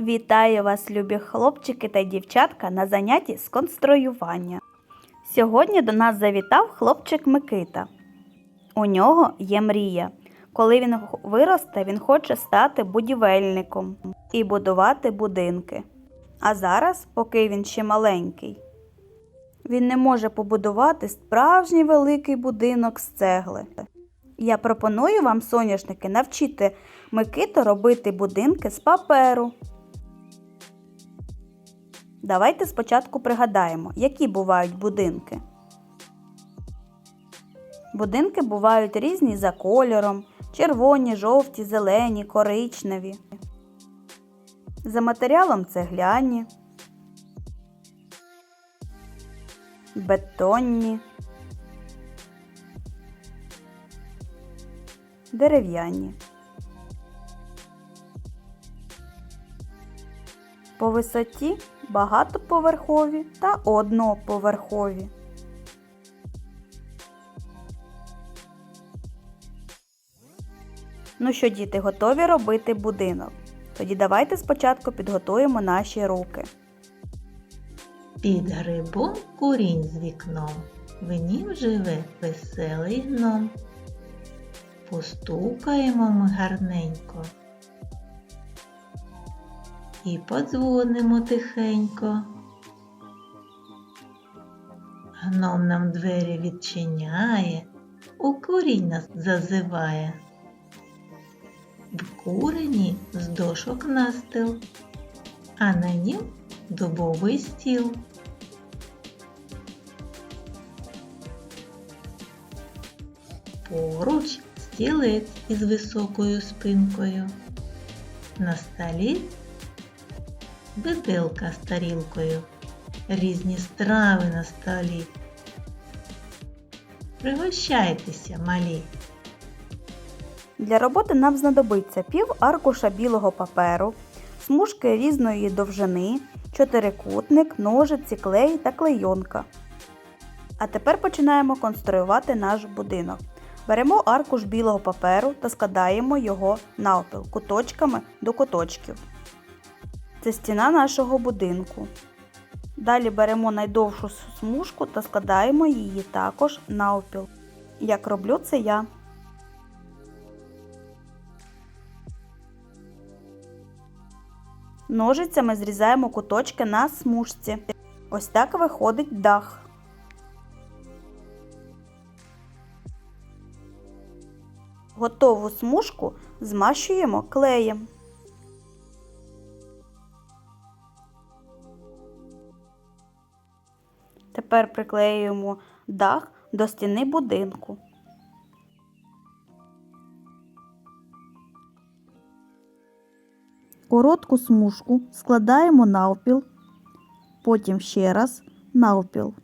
Вітаю вас, любі хлопчики та дівчатка, на занятті з конструювання. Сьогодні до нас завітав хлопчик Микита. У нього є мрія. Коли він виросте, він хоче стати будівельником і будувати будинки. А зараз, поки він ще маленький, він не може побудувати справжній великий будинок з цегли. Я пропоную вам, соняшники, навчити Микиту робити будинки з паперу. Давайте спочатку пригадаємо, які бувають будинки. Будинки бувають різні за кольором: червоні, жовті, зелені, коричневі. За матеріалом цегляні, бетонні, дерев'яні. По висоті багатоповерхові та одноповерхові. Ну що, діти, готові робити будинок? Тоді давайте спочатку підготуємо наші руки. Під грибом курінь з вікном, в нім живе веселий гном. Постукаємо ми гарненько і подзвонимо тихенько. Гном нам двері відчиняє, у курінь нас зазиває. В курені з дошок настил, а на нім дубовий стіл. Поруч стілець із високою спинкою. На столі виделка з тарілкою. Різні страви на столі. Пригощайтеся, малі. Для роботи нам знадобиться пів аркуша білого паперу, смужки різної довжини, чотирикутник, ножиці, клей та клейонка. А тепер починаємо конструювати наш будинок. Беремо аркуш білого паперу та складаємо його навпіл куточками до куточків. Це стіна нашого будинку. Далі беремо найдовшу смужку та складаємо її також навпіл. Як роблю це я. Ножицями зрізаємо куточки на смужці. Ось так виходить дах. Готову смужку змащуємо клеєм. Тепер приклеюємо дах до стіни будинку. Коротку смужку складаємо навпіл, потім ще раз навпіл.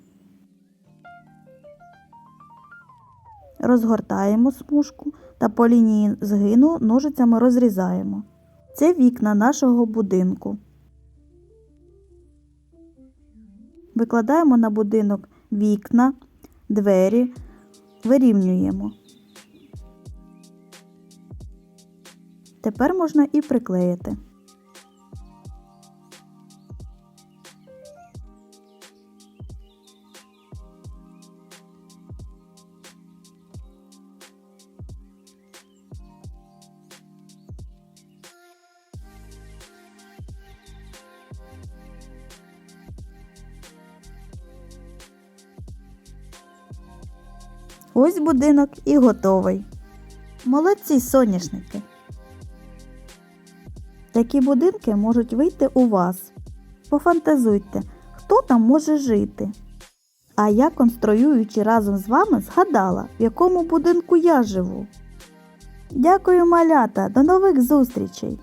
Розгортаємо смужку та по лінії згину ножицями розрізаємо. Це вікна нашого будинку. Викладаємо на будинок вікна, двері, вирівнюємо. Тепер можна і приклеїти. Ось будинок і готовий. Молодці соняшники. Такі будинки можуть вийти у вас. Пофантазуйте, хто там може жити. А я, конструюючи разом з вами, згадала, в якому будинку я живу. Дякую, малята, до нових зустрічей!